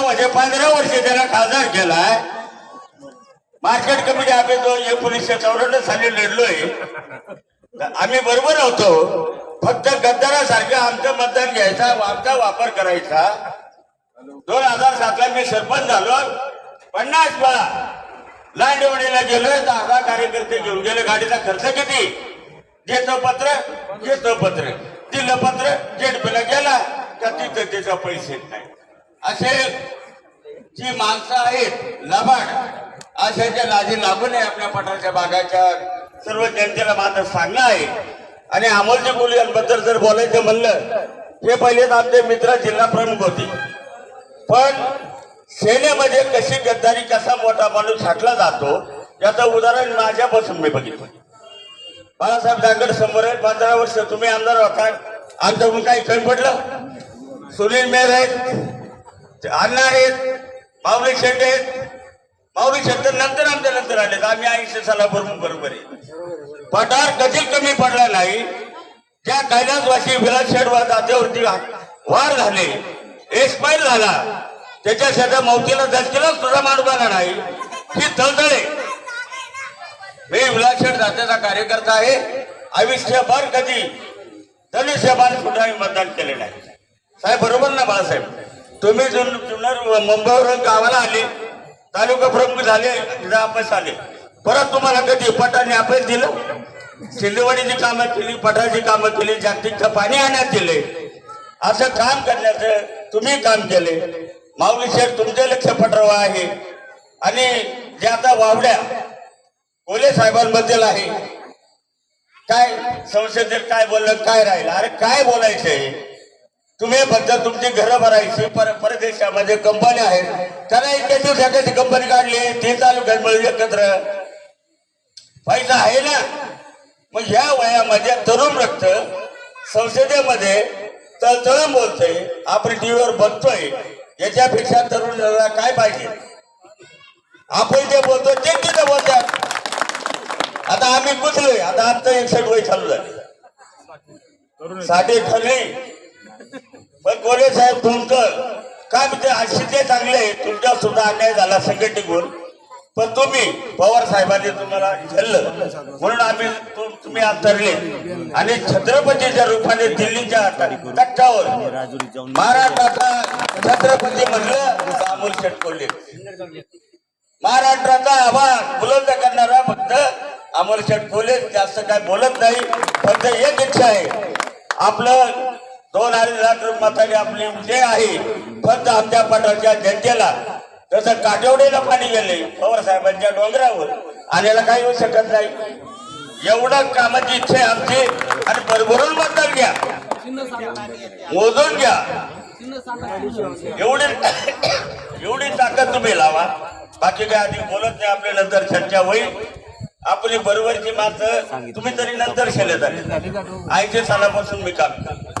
म्हणजे पंधरा वर्ष त्याला खासदार केलाय. मार्केट कमिटी आम्ही जो एकोणीसशे चौऱ्याण्णव साली लढलोय. आम्ही बरोबर होतो. फक्त गद्दारासारखं आमचं मतदान घ्यायचा आमचा वापर करायचा. दोन हजार सातला मी सरपंच झालो. पन्नास वेळा लांडवणीला गेलोय तर अर्धा कार्यकर्ते घेऊन गेले. गाडीचा खर्च किती? घेतो पत्र घेतो पत्र. दिलं पत्र जेडपीला गेला. का तिथं त्याचा पैसे नाही. असे जी माणसं आहेत लबाड अशाच्या लाजी लागू नये आपल्या पठारच्या भागाच्या सर्व जनतेला माझं सांगणं आहे. आणि अमोलजी मुली यांबद्दल जर बोलायचं म्हणलं हे पहिलेच आमचे मित्र जिल्हा प्रमुख होते. पण सेनेमध्ये कशी गद्दारी कसा मोठा माणूस छाटला जातो याचं उदाहरण माझ्यापासून मी बघितलं. बाळासाहेब दांगड समोर आहेत पंधरा वर्ष तुम्ही आमदार होता आमच्याकडून काही कमी पडलं? सुनील मेहर आहेत अण्णा आहेत माऊली शेट्टे आहेत. माऊली शेट्टे नंतर आमच्या नंतर आले. आम्ही ऐंशी सालापासून बरोबर आहे. पठार कधी कमी पडला नाही. त्या कैलासवासी विलास शेडवर दात्यावरती वार झाले एक्सपायर झाला त्याच्या सध्या मौतीला दसकीला सुद्धा माणूस आला नाही. ही तळतळे मी विलास शेठ दात्याचा कार्यकर्ता आहे. आयुष्यभर कधी धनुष्यबाण सुद्धा मी मतदान केले नाही. साहेब बरोबर ना बाळासाहेब? तुम्ही जुन जुन्नर मुंबईवरून गावाला आले तालुका प्रमुख झाले तिथं आपस आले परत तुम्हाला कधी पटाने आपस दिलं? शिंदेवाडीची कामं केली पटाची कामं केली जागतिक पाणी आणण्यात दिले. असं काम करण्याचं तुम्ही काम केले. माऊली शेठ तुमचे लक्ष पटरवा आहे. आणि जे आता वावड्या कोले साहेबांबद्दल आहे काय संसदेत काय बोललं काय राहिलं? अरे काय बोलायचंय तुम्ही फक्त तुमची घरं भरायची पर परदेशामध्ये कंपन्या आहेत. त्याला इतक्या दिवसाची कंपनी काढली ते तालुक्यात मिळून एकत्र पैसा आहे ना? मग ह्या वयामध्ये तरुण रक्त संसदेमध्ये तळतळून बोलतोय आपण टीव्हीवर बघतोय याच्यापेक्षा तरुणाला काय पाहिजे? आपण जे बोलतो ते तिथं बोलतात. आता आम्ही कुठलोय आता आमचं एकसठ वय चालू झाले. साठी खाली पण कोले साहेब तुमचं काय म्हणजे अशी ते चांगले तुमच्या सुद्धा अन्याय झाला संघटित टिकून पण तुम्ही पवार साहेबांनी तुम्हाला झेललं. म्हणून आम्ही तुम्ही अंतरले आणि छत्रपतीच्या रूपाने दिल्लीच्या तख्तावर महाराष्ट्राचा छत्रपती म्हणलं अमोल शेटकोले. महाराष्ट्राचा आवाज बुलंद करणारा फक्त अमोल शेटकोले. जास्त काय बोलत नाही. फक्त एक इच्छा आहे. आपलं दोन अडीच लाख मताने आपली जे आहे फक्त आमच्या पठाच्या जनतेला. जसं काटेवडेला पाणी गेले पवार साहेबांच्या डोंगरावर आणायला काही होऊ शकत नाही. एवढं कामाची इच्छा आहे आमची आणि भरभरून मतदान घ्या. मोजून घ्या. एवढी एवढी ताकद तुम्ही लावा. बाकी काय आधी बोलत नाही आपल्या नंतर चर्चा होईल. आपली बरोबरची माणसं तुम्ही तरी नंतर शेले झाले ऐंशी सालापासून मी काम करतो.